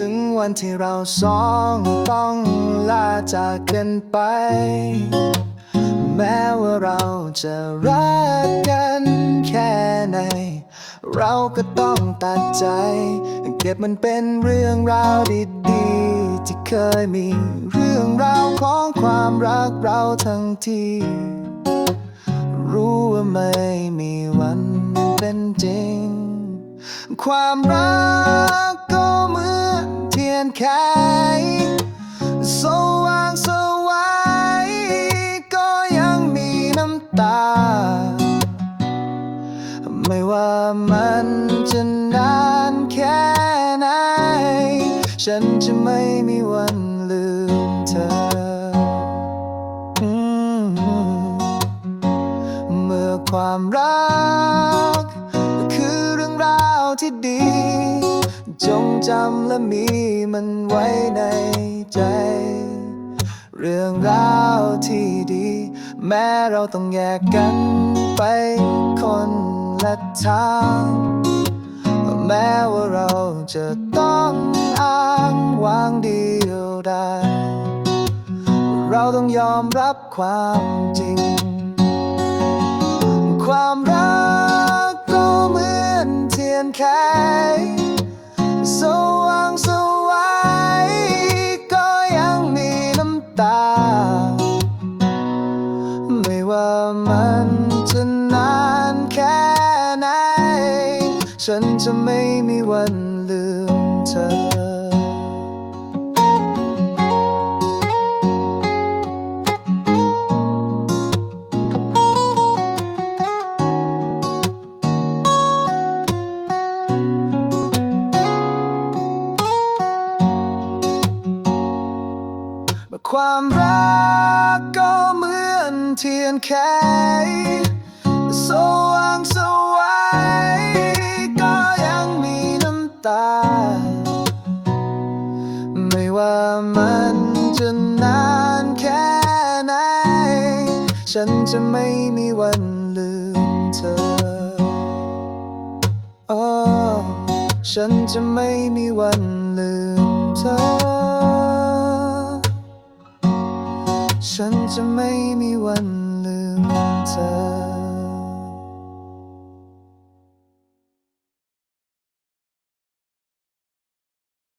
ถึงวันที่เราสองต้องลาจากกันไป แม้ว่าเราจะรักกันแค่ไหน เราก็ต้องตัดใจ เก็บมันเป็นเรื่องราวดีๆ ที่เคยมีเรื่องราวของความรักเราทั้งที่ รู้ว่าไม่มีวันเป็นจริง ความรัก ไขสว่างสวัยก็ยังมีน้ำตา ไม่ว่ามันจะนานแค่ไหน ฉันจะไม่มีวันลืมเธอ เมื่อความรัก คือเรื่องราวที่ดี จงจำและมีมันไว้ในใจ เรื่องราวที่ดี แม้เราต้องแยกกันไปคนละทางแม้ว่าเราจะต้องอ้างว้างเดียวดายเราต้องยอมรับความจริง ความรักก็เหมือนเทียนไข มันจะนานแค่ไหน ฉันจะไม่มีวันลืมเธอความรักก็ เทียนไขสว่างสวัยก็ยังมีน้ำตา ไม่ว่ามันจะนานแค่ไหน ฉันจะไม่มีวันลืมเธอโอ้ฉันจะไม่มีวันลืมเธอ ฉันจะไม่มีวันลืมเธอ